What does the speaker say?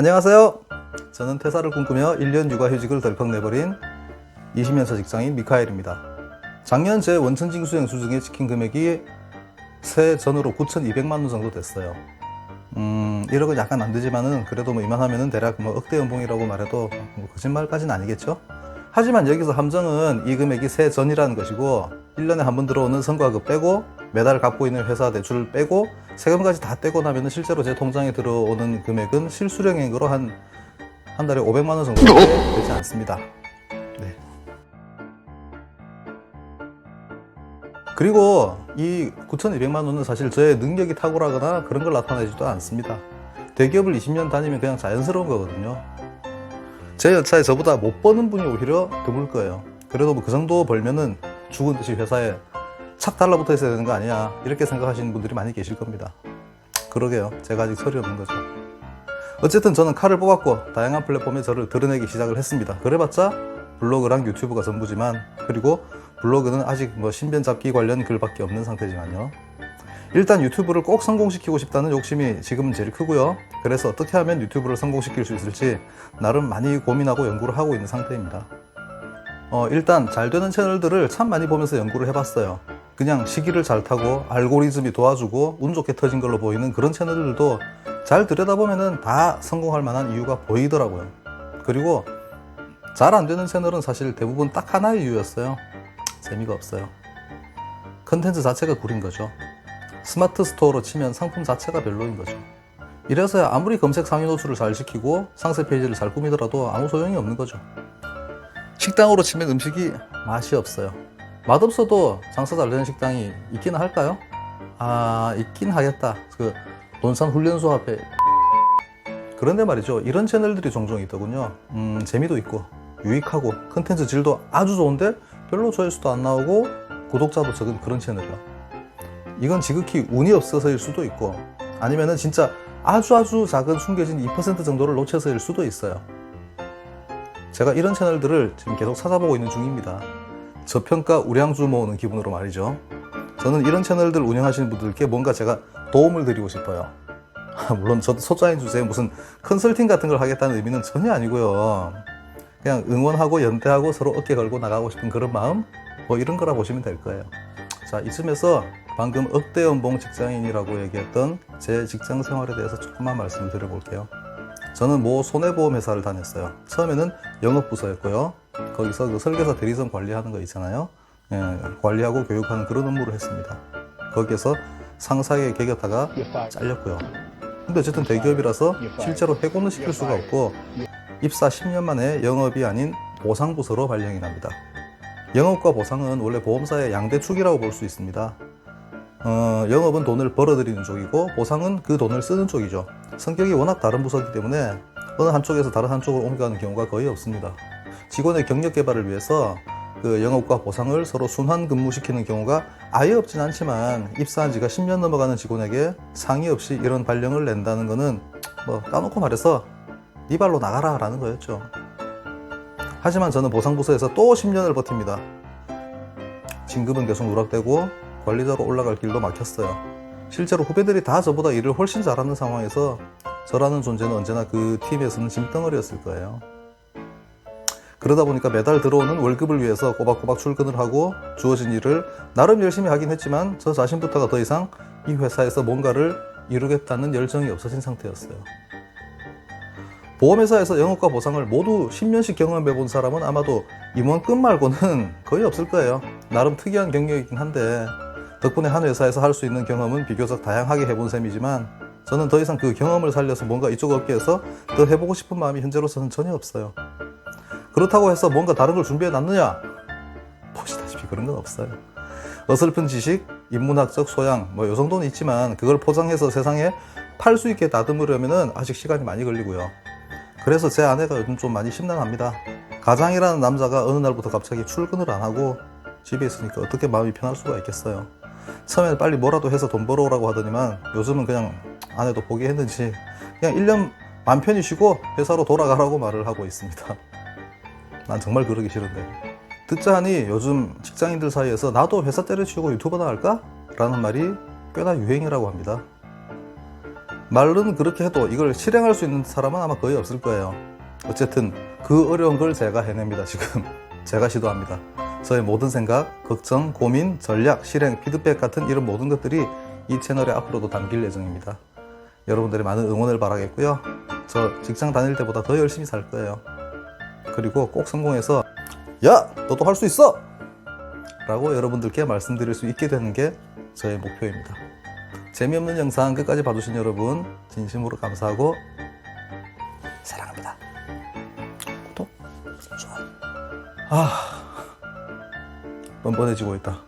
안녕하세요. 저는 퇴사를 꿈꾸며 1년 육아휴직을 덜컥 내버린 20년 차 직장인 미카엘입니다. 작년 제 원천징 수행 수중에 찍힌 금액이 새 전으로 9,200만 원 정도 됐어요. 음, 1억은 약간 안 되지만은 그래도 뭐 이만하면은 대략 뭐 억대 연봉이라고 말해도 뭐 거짓말까지는 아니겠죠? 하지만 여기서 함정은 이 금액이 새 전이라는 것이고 1년에 한 번 들어오는 성과급 빼고 매달 갚고 있는 회사 대출을 빼고 세금까지 다 떼고 나면은 실제로 제 통장에 들어오는 금액은 실수령액으로 한, 한 달에 500만 원 정도밖에 되지 않습니다. 네. 그리고 이 9,200만 원은 사실 저의 능력이 탁월하거나 그런 걸 나타내지도 않습니다. 대기업을 20년 다니면 그냥 자연스러운 거거든요. 제 연차에 저보다 못 버는 분이 오히려 드물 거예요. 그래도 뭐 그 정도 벌면은 죽은 듯이 회사에 착 달라붙어 있어야 되는 거 아니야. 이렇게 생각하시는 분들이 많이 계실 겁니다. 그러게요. 제가 아직 설이 없는 거죠. 어쨌든 저는 칼을 뽑았고 다양한 플랫폼에 저를 드러내기 시작을 했습니다. 그래봤자 블로그랑 유튜브가 전부지만 그리고 블로그는 아직 뭐 신변 잡기 관련 글밖에 없는 상태지만요. 일단 유튜브를 꼭 성공시키고 싶다는 욕심이 지금은 제일 크고요. 그래서 어떻게 하면 유튜브를 성공시킬 수 있을지 나름 많이 고민하고 연구를 하고 있는 상태입니다. 어, 일단 잘 되는 채널들을 참 많이 보면서 연구를 해봤어요. 그냥 시기를 잘 타고 알고리즘이 도와주고 운 좋게 터진 걸로 보이는 그런 채널들도 잘 들여다보면은 다 성공할 만한 이유가 보이더라고요. 그리고 잘 안 되는 채널은 사실 대부분 딱 하나의 이유였어요. 재미가 없어요. 컨텐츠 자체가 구린 거죠. 스마트 스토어로 치면 상품 자체가 별로인 거죠. 이래서야 아무리 검색 상위 노출을 잘 시키고 상세 페이지를 잘 꾸미더라도 아무 소용이 없는 거죠. 식당으로 치면 음식이 맛이 없어요. 맛없어도 장사 잘 되는 식당이 있기는 할까요? 아, 있긴 하겠다. 그 논산 훈련소 앞에 그런데 말이죠. 이런 채널들이 종종 있더군요. 음, 재미도 있고 유익하고 컨텐츠 질도 아주 좋은데 별로 조회수도 안 나오고 구독자도 적은 그런 채널이요. 이건 지극히 운이 없어서일 수도 있고 아니면은 진짜 아주 아주 작은 숨겨진 2% 정도를 놓쳐서일 수도 있어요. 제가 이런 채널들을 지금 계속 찾아보고 있는 중입니다. 저평가 우량주 모으는 기분으로 말이죠. 저는 이런 채널들 운영하시는 분들께 뭔가 제가 도움을 드리고 싶어요. 물론 저도 소자인 주제에 무슨 컨설팅 같은 걸 하겠다는 의미는 전혀 아니고요. 그냥 응원하고 연대하고 서로 어깨 걸고 나가고 싶은 그런 마음? 뭐 이런 거라 보시면 될 거예요. 자, 이쯤에서 방금 억대 연봉 직장인이라고 얘기했던 제 직장 생활에 대해서 조금만 말씀을 드려볼게요. 저는 모 손해보험 회사를 다녔어요. 처음에는 영업부서였고요. 거기서 그 설계사 대리점 관리하는 거 있잖아요. 예, 관리하고 교육하는 그런 업무를 했습니다. 거기에서 상사에게 개겼다가 잘렸고요. 근데 어쨌든 대기업이라서 실제로 해고는 시킬 수가 없고 입사 10년 만에 영업이 아닌 보상부서로 발령이 납니다. 영업과 보상은 원래 보험사의 양대축이라고 볼 수 있습니다. 어, 영업은 돈을 벌어들이는 쪽이고 보상은 그 돈을 쓰는 쪽이죠. 성격이 워낙 다른 부서이기 때문에 어느 한쪽에서 다른 한쪽으로 옮겨가는 경우가 거의 없습니다. 직원의 경력 개발을 위해서 그 영업과 보상을 서로 순환 근무시키는 경우가 아예 없진 않지만 입사한 지가 10년 넘어가는 직원에게 상의 없이 이런 발령을 낸다는 것은 뭐 까놓고 말해서 네 발로 나가라 라는 거였죠. 하지만 저는 보상부서에서 또 10년을 버팁니다. 진급은 계속 누락되고 관리자로 올라갈 길도 막혔어요. 실제로 후배들이 다 저보다 일을 훨씬 잘하는 상황에서 저라는 존재는 언제나 그 팀에서는 짐덩어리였을 거예요. 그러다 보니까 매달 들어오는 월급을 위해서 꼬박꼬박 출근을 하고 주어진 일을 나름 열심히 하긴 했지만 저 자신부터가 더 이상 이 회사에서 뭔가를 이루겠다는 열정이 없어진 상태였어요. 보험회사에서 영업과 보상을 모두 10년씩 경험해 본 사람은 아마도 임원급 말고는 거의 없을 거예요. 나름 특이한 경력이긴 한데 덕분에 한 회사에서 할 수 있는 경험은 비교적 다양하게 해본 셈이지만 저는 더 이상 그 경험을 살려서 뭔가 이쪽 업계에서 더 해보고 싶은 마음이 현재로서는 전혀 없어요. 그렇다고 해서 뭔가 다른 걸 준비해 놨느냐? 보시다시피 그런 건 없어요. 어설픈 지식, 인문학적 소양, 뭐 요 정도는 있지만 그걸 포장해서 세상에 팔 수 있게 다듬으려면 아직 시간이 많이 걸리고요. 그래서 제 아내가 요즘 좀 많이 심란합니다. 가장이라는 남자가 어느 날부터 갑자기 출근을 안 하고 집에 있으니까 어떻게 마음이 편할 수가 있겠어요. 처음에는 빨리 뭐라도 해서 돈 벌어오라고 하더니만 요즘은 그냥 아내도 포기했는지 그냥 1년 맘 편히 쉬고 회사로 돌아가라고 말을 하고 있습니다. 난 정말 그러기 싫은데. 듣자 하니 요즘 직장인들 사이에서 나도 회사 때려치우고 유튜버나 할까? 라는 말이 꽤나 유행이라고 합니다. 말은 그렇게 해도 이걸 실행할 수 있는 사람은 아마 거의 없을 거예요. 어쨌든 그 어려운 걸 제가 해냅니다, 지금. 제가 시도합니다. 저의 모든 생각, 걱정, 고민, 전략, 실행, 피드백 같은 이런 모든 것들이 이 채널에 앞으로도 담길 예정입니다. 여러분들의 많은 응원을 바라겠고요. 저 직장 다닐 때보다 더 열심히 살 거예요. 그리고 꼭 성공해서 야! 너도 할 수 있어! 라고 여러분들께 말씀드릴 수 있게 되는 게 저의 목표입니다. 재미없는 영상 끝까지 봐주신 여러분 진심으로 감사하고 사랑합니다. 구독, 좋아요. 아, 뻔뻔해지고 있다.